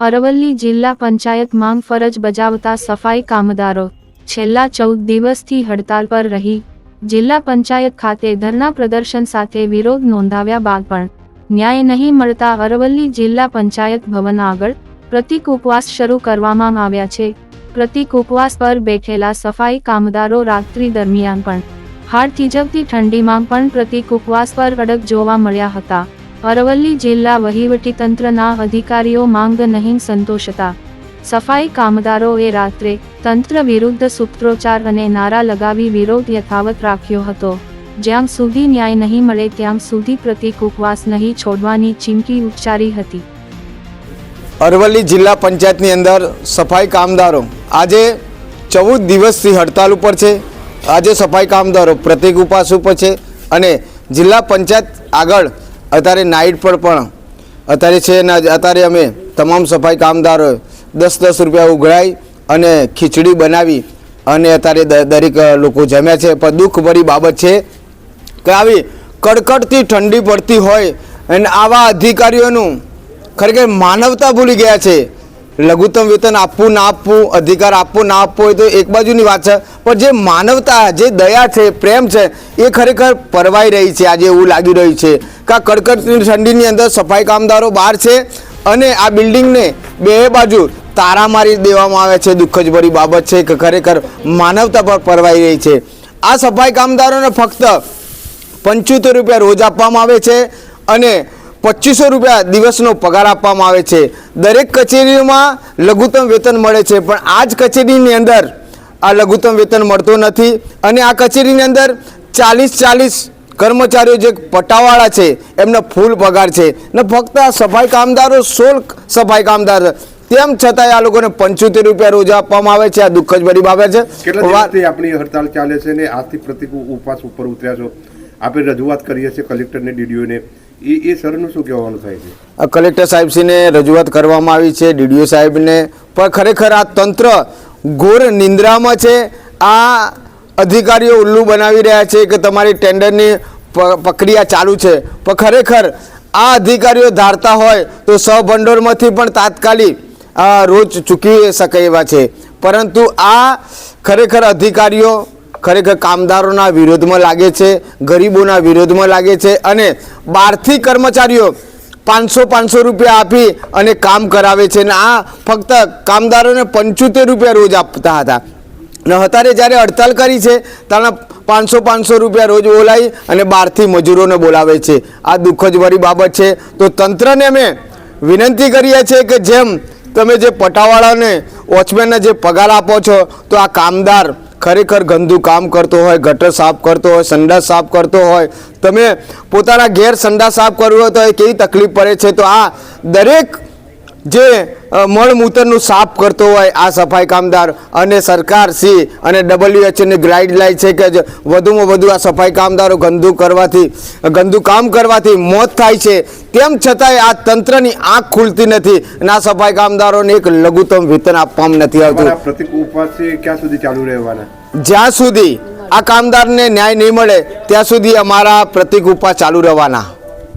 અરવલ્લી જિલ્લા પંચાયત માંગ ફરજ બજાવતા સફાઈ કામદારો છેલ્લા ચૌદ દિવસથી હડતાલ પર રહી. જિલ્લા પંચાયત ખાતે ધરના પ્રદર્શન સાથે વિરોધ નોંધાવ્યા બાદ પણ ન્યાય નહીં મળતા અરવલ્લી જિલ્લા પંચાયત ભવન આગળ પ્રતિક ઉપવાસ શરૂ કરવામાં આવ્યા છે. પ્રતિક ઉપવાસ પર બેઠેલા સફાઈ કામદારો રાત્રિ દરમિયાન પણ હાડ થીજવતી ઠંડીમાં પણ પ્રતિક ઉપવાસ પર અડગ જોવા મળ્યા હતા. અરવલ્લી જિલ્લા વહીવટીતંત્રના અધિકારીઓ માંગ નહીં સંતોષતા. સફાઈ કામદારોએ રાત્રે તંત્ર વિરુદ્ધ સૂત્રોચ્ચાર અને નારા લગાવી વિરોધ યથાવત રાખ્યો હતો. જ્યાં સુધી ન્યાય નહીં મળે ત્યાં સુધી પ્રતિક ઉપવાસ નહીં છોડવાની ચીમકી ઉચ્ચારી હતી. અરવલ્લી જિલ્લા પંચાયતની અંદર સફાઈ કામદારો આજે ચૌદ દિવસથી હડતાલ ઉપર છે. આજે સફાઈ કામદારો પ્રતિક ઉપવાસ ઉપર છે અને જિલ્લા પંચાયત આગળ અત્યારે નાઇટ પર પણ અત્યારે છે ને અત્યારે અમે તમામ સફાઈ કામદારો દસ દસ રૂપિયા ઉઘરાઈ અને ખીચડી બનાવી અને અત્યારે દરેક લોકો જમ્યા છે. પણ દુઃખભરી બાબત છે કે આવી કડકડતી ઠંડી પડતી હોય અને આવા અધિકારીઓનું ખરેખર માનવતા ભૂલી ગયા છે. લઘુત્તમ વેતન આપવું, ના આપવું, અધિકાર આપવું, ના આપવો એ તો એક બાજુની વાત છે. પણ જે માનવતા, જે દયા છે, પ્રેમ છે, એ ખરેખર પરવાઈ રહી છે. આજે એવું લાગી રહ્યું છે કે કડકડતી ઠંડીની અંદર સફાઈ કામદારો બહાર છે અને આ બિલ્ડિંગને બે બાજુ તારા મારી દેવામાં આવે છે. દુઃખ ભરી બાબત છે કે ખરેખર માનવતા પર પરવાઈ રહી છે. આ સફાઈ કામદારોને ફક્ત પંચોતેર રૂપિયા રોજ આપવામાં આવે છે અને પચીસો રૂપિયા દિવસનો પગાર આપવામાં આવે છે. દરેક કચેરીઓમાં લઘુત્તમ વેતન મળે છે. પણ આ જ કચેરીની અંદર આ લઘુત્તમ વેતન મળતું નથી અને આ કચેરીની અંદર ચાલીસ ચાલીસ કર્મચારીઓ જે પટાવાળા છે એમને ફૂલ પગાર છે ને ફક્ત આ સફાઈ કામદારો સોળ સફાઈ કામદાર તેમ છતાંય આ લોકોને પંચોતેર રૂપિયા રોજ આપવામાં આવે છે આ દુઃખ જ ભરી બાબત છે. આપણી હડતાલ ચાલે છે ને આથી પ્રતિક ઉપવાસ ઉપર ઉતર્યા છો? આપણે રજૂઆત કરીએ છીએ કલેક્ટરને ડીડીઓને. એ એ સરનું શું કહેવાનું થાય છે? આ કલેક્ટર સાહેબશ્રીને રજૂઆત કરવામાં આવી છે ડીડીઓ સાહેબને. પણ ખરેખર આ તંત્ર ઘોર નિંદ્રામાં છે. આ અધિકારીઓ ઉલ્લુ બનાવી રહ્યા છે કે તમારી ટેન્ડરની પ્રક્રિયા ચાલુ છે. પણ ખરેખર આ અધિકારીઓ ધારતા હોય તો સભંડોળમાંથી પણ તાત્કાલિક રોજ ચૂકવી શકે એવા છે. પરંતુ આ ખરેખર અધિકારીઓ ખરેખર કામદારોના વિરોધમાં લાગે છે, ગરીબોના વિરોધમાં લાગે છે અને બહારથી કર્મચારીઓ પાંચસો પાંચસો રૂપિયા આપી અને કામ કરાવે છે અને આ ફક્ત કામદારોને પંચોતેર રૂપિયા રોજ આપતા હતા. ને અત્યારે જ્યારે હડતાલ કરી છે ત્યારે પાંચસો પાંચસો રૂપિયા રોજ બોલાવી અને બહારથી મજૂરોને બોલાવે છે. આ દુઃખ જ ભરી બાબત છે. તો તંત્રને અમે વિનંતી કરીએ છીએ કે જેમ તમે જે પટાવાળાને, વોચમેનને જે પગાર આપો છો, તો આ કામદાર ખરેખર ગંદુ કામ કરતો હોય, ગટર સાફ કરતો હોય સંડાસ સાફ કરતો હોય, તમે પોતાના ઘેર સંડાસ સાફ કરવો હોય તો એ કેવી તકલીફ પડે છે? તો આ દરેક જે મળમૂતરનું સાફ કરતો હોય આ સફાઈ કામદાર અને સરકાર સી અને ડબલ્યુએચઓની ગાઈડલાઈન છે કે વધુમાં વધુ આ સફાઈ કામદારો ગંદુ કરવાથી ગંદુ કામ કરવાથી મોત થાય છે. તેમ છતાંય આ તંત્રની આંખ ખુલતી નથી અને આ સફાઈ કામદારોને એક લઘુત્તમ વેતન આપવામાં નથી આવતું. ક્યાં સુધી ચાલુ રહેવાના? જ્યાં સુધી આ કામદારને ન્યાય નહીં મળે ત્યાં સુધી અમારા પ્રતિક ઉપવાસ ચાલુ રહેવાના.